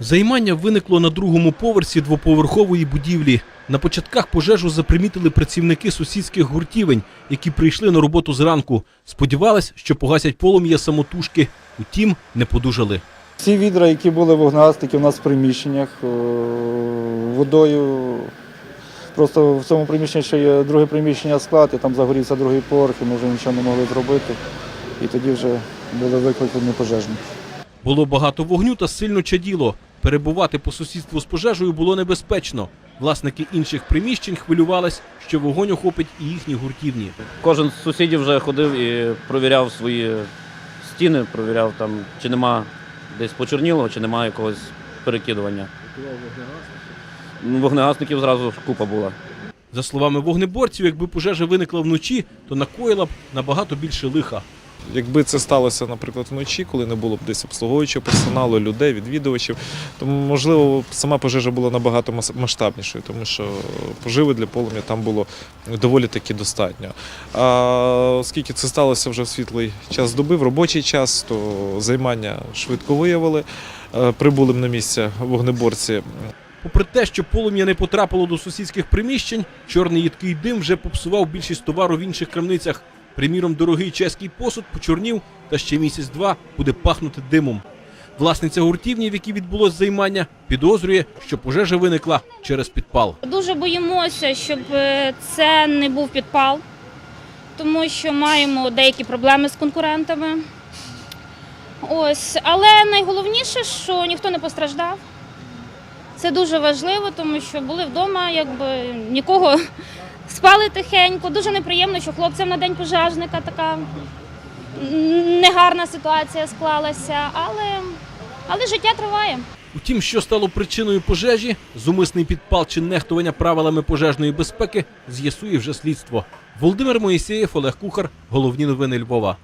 Займання виникло на другому поверсі двоповерхової будівлі. На початках пожежу запримітили працівники сусідських гуртівень, які прийшли на роботу зранку. Сподівались, що погасять полум'я самотужки. Утім, не подужали. Всі відра, які були вогнегасники у нас в приміщеннях, водою. Просто в цьому приміщенні ще є друге приміщення склад, і там загорівся другий поверх, і ми вже нічого не могли зробити. І тоді вже були викликані пожежники. Було багато вогню та сильно чаділо. Перебувати по сусідству з пожежею було небезпечно. Власники інших приміщень хвилювались, що вогонь охопить і їхні гуртівні. Кожен з сусідів вже ходив і провіряв свої стіни, провіряв там, чи нема десь почорнілого, чи немає якогось перекидування. Вогнегасників зразу купа була. За словами вогнеборців, якби пожежа виникла вночі, то накоїла б набагато більше лиха. Якби це сталося, наприклад, вночі, коли не було б десь обслуговуючого персоналу, людей, відвідувачів, то можливо сама пожежа була набагато мас- масштабнішою, тому що поживи для полум'я там було доволі таки достатньо. А оскільки це сталося вже в світлий час доби, в робочий час, то займання швидко виявили. Е, Прибули на місце вогнеборці. Попри те, що полум'я не потрапило до сусідських приміщень, чорний їдкий дим вже попсував більшість товару в інших крамницях. Приміром, дорогий чеський посуд почорнів та ще місяць-два буде пахнути димом. Власниця гуртівні, в якій відбулось займання, підозрює, що пожежа виникла через підпал. Дуже боїмося, щоб е, це не був підпал, тому що маємо деякі проблеми з конкурентами. Ось, але найголовніше, що ніхто не постраждав. Це дуже важливо, тому що були вдома, якби нікого спали тихенько. Дуже неприємно, що хлопцям на день пожежника така негарна ситуація склалася, але, але життя триває. Утім, що стало причиною пожежі, зумисний підпал чи нехтування правилами пожежної безпеки, з'ясує вже слідство. Володимир Моїсеєв, Олег Кухар, головні новини Львова.